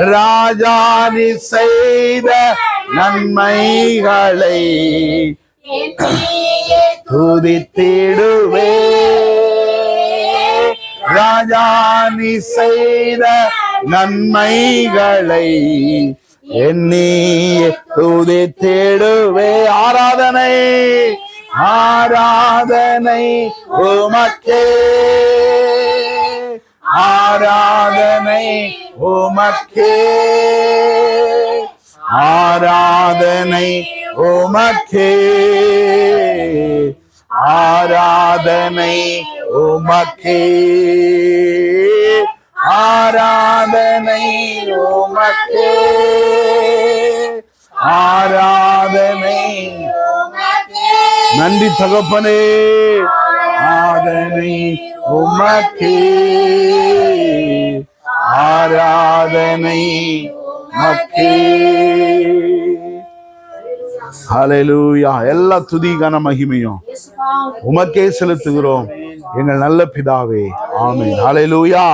ராஜாதி செய்த நன்மைகளை துதித்திடுவே. ராஜாதி செய்த நன்மைகளை எண்ணி துதித்திடுவே. ஆராதனை ஆராதனை உமக்கே. ஆராதனை உமக்கே ஆராதனை உமக்கே ஆராதனை உமக்கே ஆராதனை உமக்கே ஆராதனை. நன்றி தகப்பனே. ஆராதனை உமக்கே. ஆராதனை உமக்கே. எல்லா துதிகன மகிமையும் உமக்கே செலுத்துகிறோம். எங்கள் நல்ல பிதாவே. ஆமே ஹalleluya